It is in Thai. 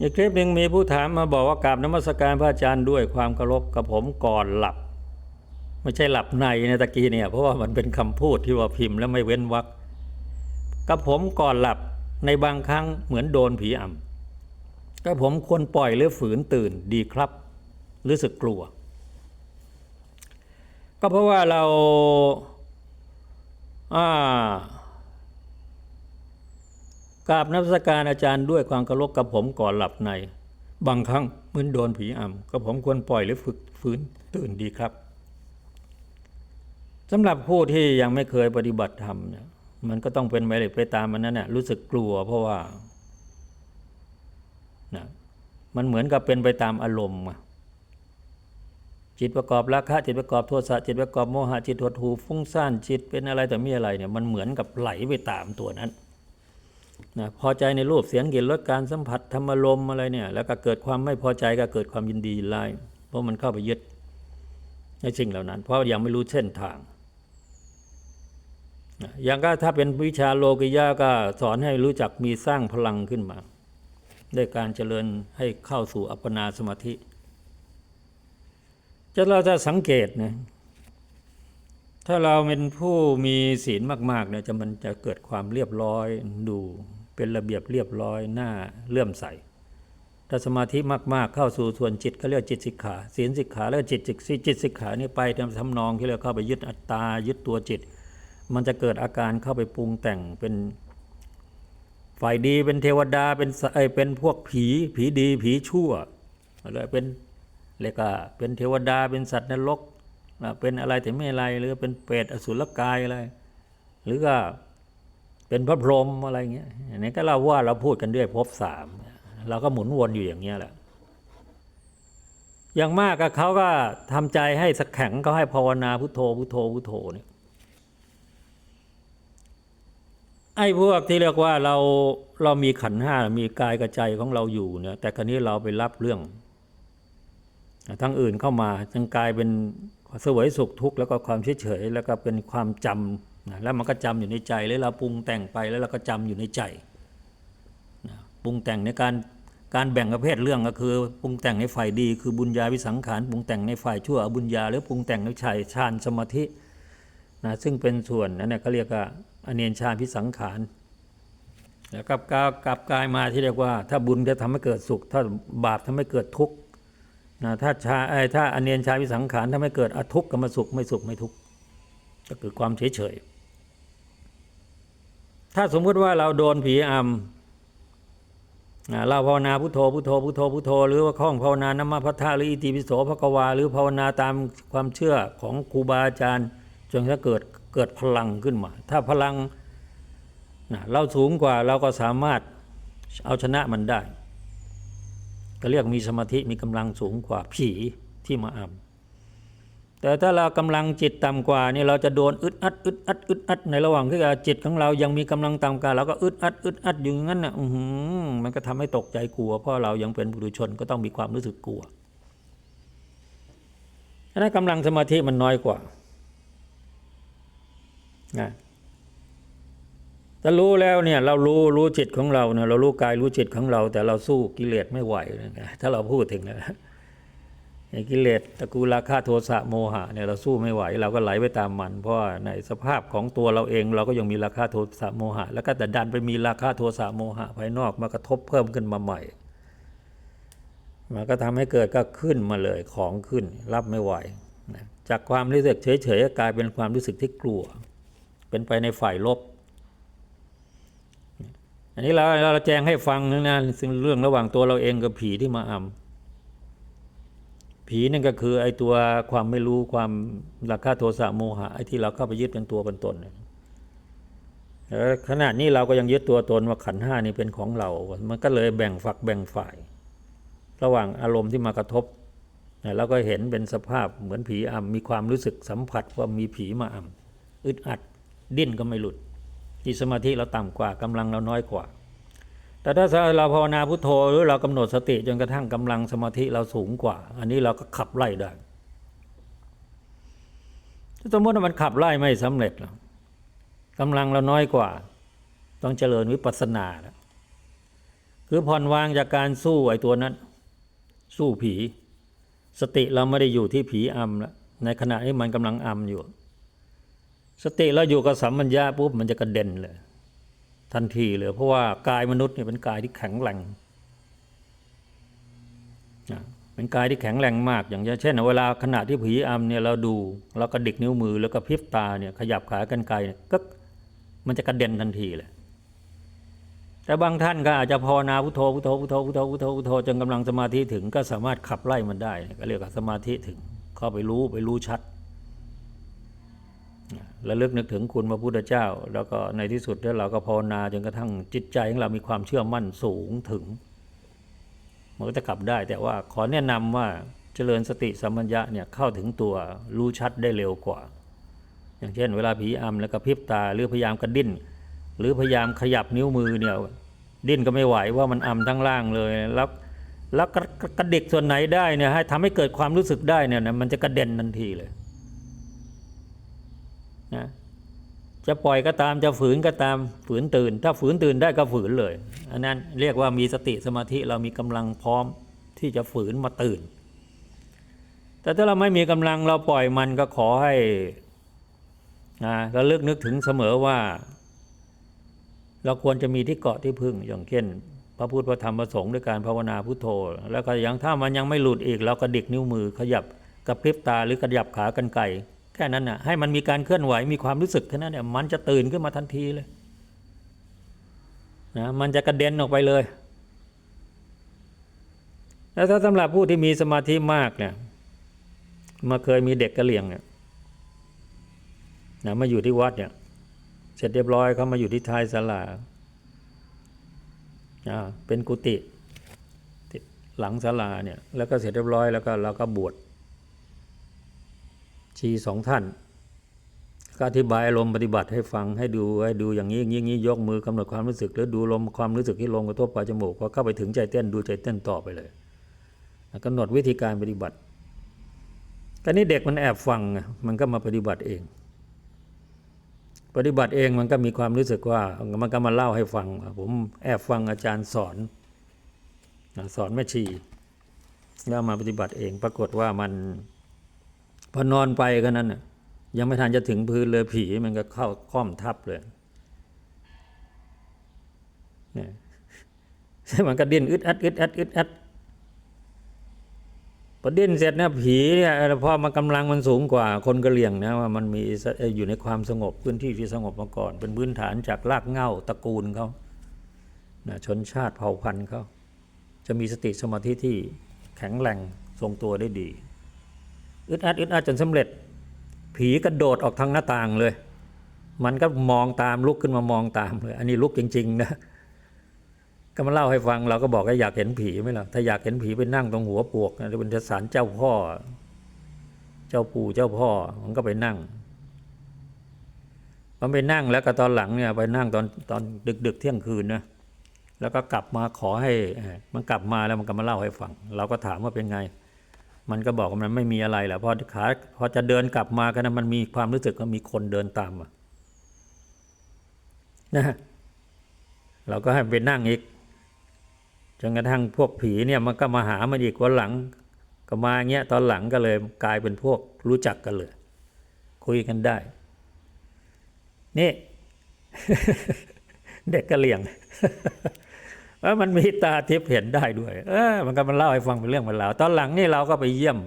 อีกคลิปหนึ่งมีผู้ถามมาบอกว่ากราบนมัสการพระอาจารย์ด้วยความเคารพกับผมก่อนหลับ ไม่ใช่หลับในนะตะกี้เนี่ยเพราะว่ามันเป็นคำพูดที่ว่าพิมพ์แล้วไม่เว้นวรรคกับผมก่อนหลับในบางครั้งเหมือนโดนผีอำก็ผมควรปล่อยหรือฝืนตื่นดีครับรู้สึกกลัว ก็เพราะว่าเราอ่า กราบนักสการอาจารย์ด้วยความเคารพกับผมก่อนหลับใน บางครั้งเหมือนโดนผีอำก็ผมควรปล่อยหรือฝึกฝืนตื่นดีครับสำหรับผู้ที่ยังไม่เคยปฏิบัติธรรมเนี่ยมันก็ต้องเป็นไปเลยไปตามมันนั่นแหละรู้สึกกลัวเพราะว่านะมันเหมือนกับเป็นไปตามอารมณ์จิตประกอบราคะจิตประกอบโทสะจิตประกอบโมหะจิตหดหูฟุ้งซ่านจิตเป็นอะไรแต่มีอะไรเนี่ยมันเหมือนกับไหลไปตามตัวนั้น นะพอใจในรูปเสียงกลิ่นรสการสัมผัสธรรมลมอะไรเนี่ย แล้วก็เกิดความไม่พอใจก็เกิดความยินดียินไล่เพราะมันเข้าไปยึดในสิ่งเหล่านั้น เพราะยังไม่รู้เส้นทางอย่างก็ถ้าเป็นวิชาโลกิยาก็สอนให้รู้จักมีสร้างพลังขึ้นมาด้วยการเจริญให้เข้าสู่อัปปนาสมาธิจะเราจะสังเกตนะถ้าเราเป็นผู้มีศีลมากๆเนี่ยจะมันจะเกิดความเรียบร้อยดู เป็นระเบียบเรียบร้อยหน้าเลื่อมใสถ้าสมาธิมากๆ เข้าสู่ส่วนจิตเขาเรียกจิตสิกขาศีลสิกขาแล้วจิตจิตจิตสิกขานี่ไปทำทำนองที่เรียกเข้าไปยึดอัตตายึดตัวจิต มันจะเกิดอาการเข้าไปปรุงแต่งเป็นฝ่ายดีเป็นเทวดาเป็นไอเป็นพวกผีผีดีผีชั่วอะไรเป็นเรียกาเป็นเทวดาเป็นสัตว์นรกเป็นอะไรแต่ไม่อะไรหรือเป็นเปรตอสุรกายอะไร หรือก็ เป็นพระพรหมอะไรเงี้ยอันนี้ก็เราว่าเราพูดกันด้วยภพสามเราก็หมุนวนอยู่อย่างเงี้ยแหละอย่างมากก็เขาก็ทำใจให้สักแข็งเขาให้ภาวนาพุทโธพุทโธพุทโธเนี่ยไอ้พวกที่เรียกว่าเราเรามีขันห้ามีกายกับใจของเราอยู่เนี่ยแต่ครั้นี้เราไปรับเรื่อง ทั้งอื่นเข้ามาทั้งกายเป็นสวยสุขทุกข์แล้วก็ความเฉยเฉยแล้วก็เป็นความจำ นะแล้วมันก็จำอยู่ในใจแล้วเราปรุงแต่งไปแล้วเราก็จำอยู่ในใจนะปรุงแต่งในการการแบ่งประเภทเรื่องก็คือปรุงแต่งในฝ่ายดี คือบุญญาวิสังขารปรุงแต่งในฝ่ายชั่วบุญญาหรือปรุงแต่งในชัยฌานสมาธินะซึ่งเป็นส่วนนั้นเนี่ยเขาเรียกว่าอเนียนชาพิสังขารแล้วกับกากับกายมาที่เรียกว่า ถ้าบุญจะทำให้เกิดสุข ถ้าบาปทำให้เกิดทุกข์นะถ้าชาถ้าอเนียนชาพิสังขารทำให้เกิดอทุกข์ก็มาสุขไม่สุขไม่ทุกข์ก็คือความเฉยเฉย ถ้าสมมติว่าเราโดนผีอำเราภาวนาพุทโธพุทโธพุทโธพุทโธ หรือว่าข้องภาวนานมพัทธาหรืออิติปิโสภควา หรือภาวนาตามความเชื่อของครูบาอาจารย์จนถ้าเกิดเกิดพลังขึ้นมา ถ้าพลังเราสูงกว่าเราก็สามารถเอาชนะมันได้ก็เรียกมีสมาธิมีกำลังสูงกว่าผีที่มาอ่ำ แต่ถ้าเรากำลังจิตต่ำกว่านี่เราจะโดนอึดอัดอึดอัดอึดอัดในระหว่างที่จิตของเรายังมีกำลังต่ำกว่าเราก็อึดอัดอึดอัดอยู่งั้นนะมันก็ทำให้ตกใจกลัว เพราะเรายังเป็นบุรุชนก็ต้องมีความรู้สึกกลัวฉะนั้นกำลังสมาธิมันน้อยกว่านะแต่รู้แล้วเนี่ยเรารู้รู้จิตของเราเนี่ยเรารู้กายรู้จิตของเรา แต่เราสู้กิเลสไม่ไหวนะถ้าเราพูดถึงนะ กิเลสตะกูราคาโทสะโมหะเนี่ยเราสู้ไม่ไหว เราก็ไหลไปตามมัน เพราะในสภาพของตัวเราเอง เราก็ยังมีราคาโทสะโมหะ แล้วก็แต่ดันไปมีราคาโทสะโมหะภายนอกมากระทบเพิ่มขึ้นมาใหม่มันก็ทำให้เกิดก็ขึ้นมาเลยของขึ้นรับไม่ไหวจากความรู้สึกเฉยๆกลายเป็นความรู้สึกที่กลัว เป็นไปในฝ่ายลบ อันนี้เราเราแจ้งให้ฟังนะซึ่งเรื่องระหว่างตัวเราเองกับผีที่มาอำ ผีนั่นก็คือไอ้ตัวความไม่รู้ความราคาโทสะโมหะไอ้ที่เราเข้าไปยึดเป็นตัวเป็นตนขณะนี้เราก็ยังยึดตัวตนว่าขันห้านี่เป็นของเรา มันก็เลยแบ่งฝักแบ่งฝ่าย ระหว่างอารมณ์ที่มากระทบเราก็เห็นเป็นสภาพเหมือนผีอำมีความรู้สึกสัมผัสว่ามีผีมาอำอึดอัดดิ้นก็ไม่หลุดที่สมาธิเราต่ำกว่ากำลังเราน้อยกว่า แต่ถ้าเราภาวนาพุทโธหรือเรากำหนดสติจนกระทั่งกำลังสมาธิเราสูงกว่า อันนี้เราก็ขับไล่ได้สมมติว่ามันขับไล่ไม่สำเร็จหรอกกำลังเราน้อยกว่า ต้องเจริญวิปัสสนาแล้วคือผ่อนวางจากการสู้ไอ้ตัวนั้น สู้ผี สติเราไม่ได้อยู่ที่ผีอำแล้วในขณะที่มันกำลังอำอยู่ สติเราอยู่กับสัมมัญญาปุ๊บมันจะกระเด็นเลย ทันทีเลยเพราะว่ากายมนุษย์เนี่ยเป็นกายที่แข็งแรงนะเป็นกายที่แข็งแรงมาก อย่างเช่น เวลาขณะที่ผีอำเนี่ยเราดูเรากระดิกนิ้วมือแล้วก็พริบตาเนี่ยขยับขากันไกลเนี่ยก็มันจะกระเด็นทันทีเลยแต่บางท่านก็อาจจะภาวนาพุทโธพุทโธพุทโธพุทโธพุทโธพุทโธจนกำลังสมาธิถึงก็สามารถขับไล่มันได้ ก็เรียกว่าสมาธิถึงเข้าไปรู้ไปรู้ชัด แล้วลึกนึกถึงคุณพระพุทธเจ้า แล้วก็ในที่สุดแล้วเราก็ภาวนาจนกระทั่งจิตใจของเรามีความเชื่อมั่นสูงถึง มันก็จะขับได้แต่ว่าขอแนะนำว่าเจริญสติสัมปัญญะเนี่ยเข้าถึงตัวรู้ชัดได้เร็วกว่า อย่างเช่น เวลาผีอำแล้วก็พริบตาหรือพยายามกระดิ้น หรือพยายามขยับนิ้วมือเนี่ยดิ้นก็ไม่ไหวว่ามันอำทั้งล่างเลยแล้วแล้วกระกระดิกส่วนไหนได้เนี่ยให้ทำให้เกิดความรู้สึกได้เนี่ยมันจะกระเด็นทันทีเลย นะจะปล่อยก็ตามจะฝืนก็ตามฝืนตื่น ถ้าฝืนตื่นได้ก็ฝืนเลย อันนั้นเรียกว่ามีสติสมาธิเรามีกำลังพร้อมที่จะฝืนมาตื่น แต่ถ้าเราไม่มีกำลังเราปล่อยมันก็ขอให้นะระลึกนึกถึงเสมอว่า เราควรจะมีที่เกาะที่พึ่งอย่างเช่น พระพุทธพระธรรมพระสงฆ์ด้วยการภาวนาพุทโธ แล้วก็อย่างถ้ามันยังไม่หลุดอีกเราก็ดิกนิ้วมือขยับกระพริบตาหรือกระยับขากันไกล แค่นั้นน่ะให้มันมีการเคลื่อนไหวมีความรู้สึกแค่นั้นเนี่ยมันจะตื่นขึ้นมาทันทีเลยนะมันจะกระเด็นออกไปเลย แล้วถ้าสำหรับผู้ที่มีสมาธิมากเนี่ยมาเคยมีเด็กกระเหลี่ยงเนี่ยนะมาอยู่ที่วัดเนี่ยเสร็จเรียบร้อยเขามาอยู่ที่ท้ายศาลาอ่าเป็นกุฏิติดหลังศาลาเนี่ยแล้วก็เสร็จเรียบร้อยแล้วก็เราก็บวช ชีสองท่านก็อธิบายอารมณ์ปฏิบัติให้ฟังให้ดูให้ดูอย่างนี้อย่างนี้อย่างนี้ยกมือกำหนดความรู้สึก แล้วดูลมความรู้สึกที่ลมกระทบปลายจมูกพอเข้าไปถึงใจเต้นดูใจเต้นต่อไปเลยแล้วกำหนดวิธีการปฏิบัติต่นี่เด็กมันแอบฟังมันก็มาปฏิบัติเอง ปฏิบัติเองมันก็มีความรู้สึกว่ามันก็มาเล่าให้ฟัง ผมแอบฟังอาจารย์สอนสอนแม่ชีแล้วมาปฏิบัติเองปรากฏว่ามัน พอนอนไปก็นั้นน่ะยังไม่ทันจะถึงพื้นเลยผีมันก็เข้าค่อมทับเลยเนี่ยมันก็ดิ้นอึดอัดอึดอัดอึดอัดพอดิ้นเสร็จเนี่ยผีเนี่ยพอมันกำลังมันสูงกว่าคนกระเลี่ยงนะว่ามันมีอยู่ในความสงบพื้นที่ที่สงบมาก่อน เป็นพื้นฐานจากรากเง้าตระกูลเขานะชนชาติเผ่าพันธุ์เขาจะมีสติสมาธิที่แข็งแรงทรงตัวได้ดี อึดอัดอึดอัดจนสำเร็จ ผีกระโดดออกทางหน้าต่างเลย มันก็มองตามลุกขึ้นมามองตามเลย อันนี้ลุกจริง ๆ นะก็มาเล่าให้ฟังเราก็บอกว่าอยากเห็นผีไหมล่ะถ้าอยากเห็นผีไปนั่งตรงหัวปวกนะเป็นสารเจ้าพ่อ เจ้าปู่เจ้าพ่อมันก็ไปนั่ง มันไปนั่งแล้วก็ตอนหลังเนี่ยไปนั่งตอนตอนดึกดึกเที่ยงคืนนะแล้วก็กลับมาขอให้ มันกลับมาแล้วมันก็มาเล่าให้ฟัง เราก็ถามว่าเป็นไง มันก็บอกว่ามันไม่มีอะไรแหละพอขาพอจะเดินกลับมาก็นะมันมีความรู้สึกว่ามีคนเดินตามมานะเราก็ให้ไปนั่งอีกจนกระทั่งพวกผีเนี่ยมันก็มาหามันอีกวันหลัง ก็มาเงี้ยตอนหลังก็เลยกลายเป็นพวกรู้จักกันเลย คุยกันได้ นี่ เด็กกระเหลี่ยง เออมันมีตาทิพย์เห็นได้ด้วย เออมันก็มันเล่าให้ฟังเป็นเรื่องเป็นราวตอนหลังนี่เราก็ไปเยี่ยม